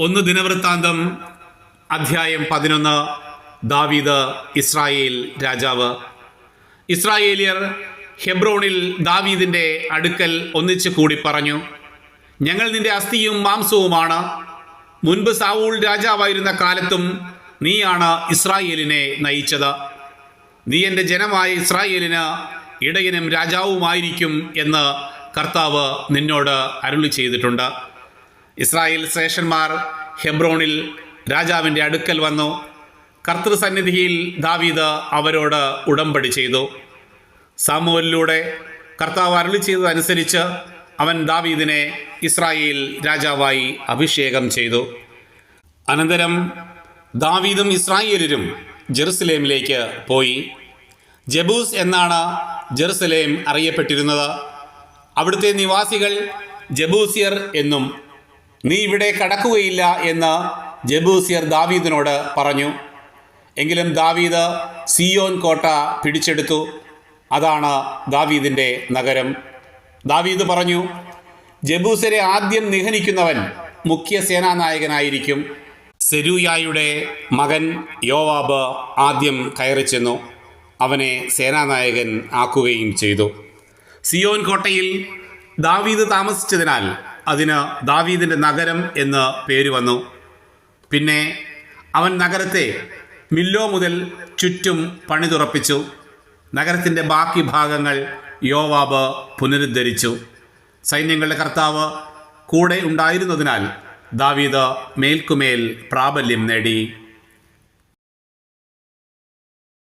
ഒന്ന് ദിനവൃത്താന്തം അധ്യായം പതിനൊന്ന് ദാവീദ് ഇസ്രായേൽ രാജാവ്. ഇസ്രായേലിയർ ഹെബ്രോണിൽ ദാവീദിന്റെ അടുക്കൽ ഒന്നിച്ചു കൂടി പറഞ്ഞു ഞങ്ങൾ നിന്റെ അസ്ഥിയും മാംസവുമാണ്. മുൻപ് സാവൂൾ രാജാവായിരുന്ന കാലത്തും നീയാണ് ഇസ്രായേലിനെ നയിച്ചത്. നീ എന്റെ ജനമായ ഇസ്രായേലിന് ഇടയനും രാജാവുമായിരിക്കും എന്ന് കർത്താവ് നിന്നോട് അരുളി ചെയ്തിട്ടുണ്ട് ഇസ്രായേൽ ശ്രേഷ്ഠന്മാർ ഹെബ്രോണിൽ രാജാവിന്റെ അടുക്കൽ വന്നു. കർത്തൃസന്നിധിയിൽ ദാവീദ് അവരോട് ഉടമ്പടി ചെയ്തു. സാമുവലിലൂടെ കർത്താവ് അരുളി ചെയ്തതനുസരിച്ച് അവൻ ദാവീദിനെ ഇസ്രായേൽ രാജാവായി അഭിഷേകം ചെയ്തു. അനന്തരം ദാവീദും ഇസ്രായേലരും ജെറുസലേമിലേക്ക് പോയി. ജബൂസ് എന്നാണ് ജെറുസലേം അറിയപ്പെട്ടിരുന്നത്. അവിടുത്തെ നിവാസികൾ ജബൂസിയർ എന്നും നീ ഇവിടെ കടക്കുകയില്ല എന്ന് ജബൂസിയർ ദാവീദിനോട് പറഞ്ഞു. എങ്കിലും ദാവീദ് സിയോൻ കോട്ട പിടിച്ചെടുത്തു. അതാണ് ദാവീദിന്റെ നഗരം. ദാവീദ് പറഞ്ഞു ജബൂസരെ ആദ്യം നിഹനിക്കുന്നവൻ മുഖ്യ സേനാനായകനായിരിക്കും. സെരൂയായുടെ മകൻ യോവാബ് ആദ്യം കയറി ചെന്നു. അവനെ സേനാനായകൻ ആക്കുകയും ചെയ്തു. സിയോൻ കോട്ടയിൽ ദാവീദ് താമസിച്ചതിനാൽ അതിന് ദാവീദിന്റെ നഗരം എന്ന് പേര് വന്നു. പിന്നെ അവൻ നഗരത്തെ മില്ലോ മുതൽ ചുറ്റും പണിതുറപ്പിച്ചു. നഗരത്തിന്റെ ബാക്കി ഭാഗങ്ങൾ യോവാബ് പുനരുദ്ധരിച്ചു. സൈന്യങ്ങളുടെ കർത്താവ് കൂടെ ഉണ്ടായിരുന്നതിനാൽ ദാവീദ് മേൽക്കുമേൽ പ്രാബല്യം നേടി.